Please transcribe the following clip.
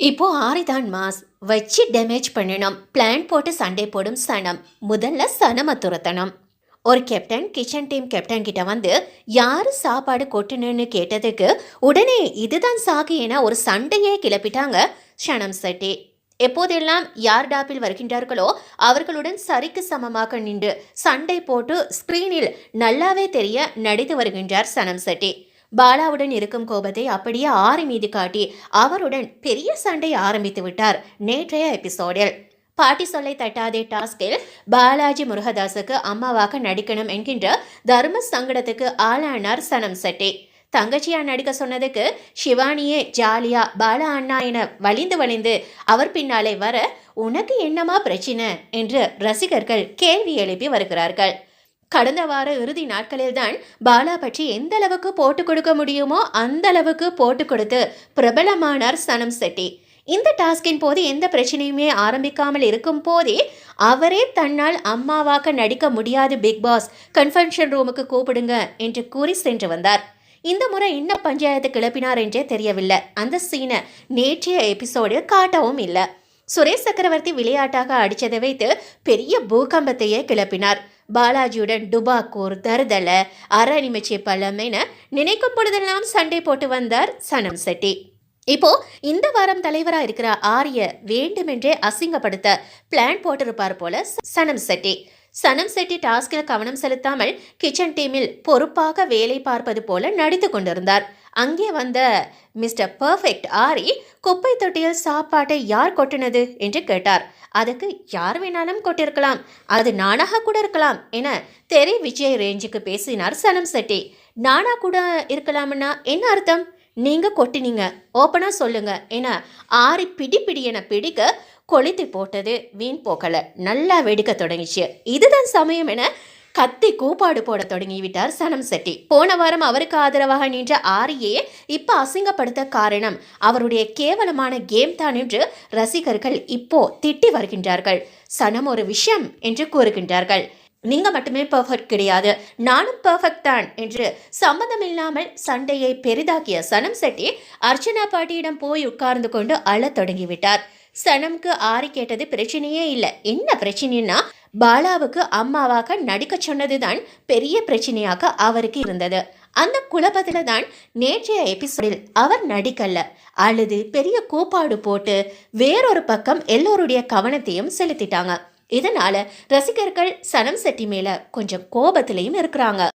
இப்போ ஆரிதான் மாஸ் வச்சு டேமேஜ் பண்ணணும் பிளான் போட்டு சண்டை போடும் சனம். முதல்ல சனம துரத்தணும். ஒரு கேப்டன் கிச்சன் டீம் கேப்டன் கிட்ட வந்து யார் சாப்பாடு கொட்டுனன்னு கேட்டதுக்கு உடனே இதுதான் சாகு என ஒரு சண்டையே கிளப்பிட்டாங்க ஷனம் செட்டி. எப்போதெல்லாம் யார் டாப்பில் வருகின்றார்களோ அவர்களுடன் சரிக்கு சமமாக நின்று சண்டை போட்டு ஸ்கிரீனில் நல்லாவே தெரிய நடித்து வருகின்றார் சனம் செட்டி. பாலாவுடன் இருக்கும் கோபத்தை அப்படியே ஆறு மீது காட்டி அவருடன் பெரிய சண்டை ஆரம்பித்து விட்டார் நேற்றைய எபிசோடில். பாட்டி சொல்லை தட்டாதே டாஸ்கில் பாலாஜி முருகதாஸுக்கு அம்மாவாக நடிக்கணும் என்கின்ற தர்ம சங்கடத்துக்கு ஆளானார் சனம் செட்டி. தங்கச்சியா நடிக்க சொன்னதுக்கு சிவானியே ஜாலியா பாலா அண்ணா என வலிந்து வலிந்து அவர் பின்னாலே வர உனக்கு என்னமா பிரச்சனை? என்று ரசிகர்கள் கேள்வி எழுப்பி வருகிறார்கள். கடந்த வார இறுதி நாட்களில்தான் பாலா பற்றி எந்த அளவுக்கு போட்டு கொடுக்க முடியுமோ அந்த அளவுக்கு போட்டு கொடுத்து பிரபலமானார் சனம் செட்டி. இந்த டாஸ்கின் போது எந்த பிரச்சனையுமே ஆரம்பிக்காமல் இருக்கும் போதே அவரே தன்னால் அம்மாவாக நடிக்க முடியாது பிக் பாஸ் கன்ஃபென்ஷன் ரூமுக்கு கூப்பிடுங்க என்று கூறி சென்று வந்தார். இந்த முறை என்ன பஞ்சாயத்து கிளப்பினார் என்றே தெரியவில்லை. அந்த சீனை நேற்றைய எபிசோடு காட்டவும் இல்லை. சுரேஷ் சக்கரவர்த்தி விளையாட்டாக அடித்ததை வைத்து பெரிய பூகம்பத்தையே கிளப்பினார். பாலாஜியுடன் டுபாக்கூர் தருதல அரணிமச்சி பழம் என நினைக்கும் பொழுதெல்லாம் சண்டை போட்டு வந்தார் சனம் செட்டி. இப்போ இந்த வாரம் தலைவரா இருக்கிற ஆரிய வேண்டுமென்றே அசிங்கப்படுத்த பிளான் போட்டிருப்பார் போல சனம் செட்டி. சனம் செட்டி டாஸ்கில் கவனம் செலுத்தாமல் கிச்சன் டீமில் பொறுப்பாக வேலை பார்ப்பது போல நடித்து கொண்டிருந்தார். அங்கே வந்த மிஸ்டர் பர்ஃபெக்ட் ஆரி குப்பை தொட்டியில் சாப்பாட்டை யார் கொட்டினது என்று கேட்டார். அதுக்கு யார் வேணாலும் கொட்டிருக்கலாம் அது நானாக கூட இருக்கலாம் என தெரி விஜய் ரேஞ்சுக்கு பேசினார் சனம் செட்டி. நானா கூட இருக்கலாம்னா என்ன அர்த்தம்? நீங்கள் கொட்டினீங்க ஓப்பனாக சொல்லுங்க என ஆரி பிடி பிடி என பிடிக்க கொளுத்தி போட்டது வீண் போகலை. நல்லா வெடிக்க தொடங்கிச்சு. இதுதான் சமயம் என கத்தி கூப்பாடு போட தொடங்கிவிட்டார் சனம் செட்டி. போன வாரம் அவருக்கு ஆதரவாக நின்ற ஆரியே இப்ப அசிங்கப்படுத்த காரணம் அவருடைய கேவலமான கேம் தான் என்று ரசிகர்கள் இப்போ திட்டி வருகின்றார்கள். சனம் ஒரு விஷயம் என்று கூறுகின்றார்கள். நீங்க மட்டுமே பெர்ஃபெக்ட் கிடையாது நானும் பர்ஃபெக்ட் தான் என்று சம்மந்தமில்லாமல் சண்டையை பெரிதாக்கிய சனம் செட்டி அர்ச்சனா பாட்டியிடம் போய் உட்கார்ந்து கொண்டு அழத் தொடங்கிவிட்டார். சனம்க்கு ஆரி கேட்டது பிரச்சனையே இல்லை. என்ன பிரச்சனைன்னா பாலாவுக்கு அம்மாவாக நடிக்க சொன்னதுதான் பெரிய பிரச்சனையாக அவருக்கு இருந்தது. அந்த குழப்பத்துல தான் நேற்றைய எபிசோடில் அவர் நடிக்கல. அழுது பெரிய கூப்பாடு போட்டு வேறொரு பக்கம் எல்லோருடைய கவனத்தையும் செலுத்திட்டாங்க. இதனால ரசிகர்கள் சனம் செட்டி மேல கொஞ்சம் கோபத்திலையும் இருக்கிறாங்க.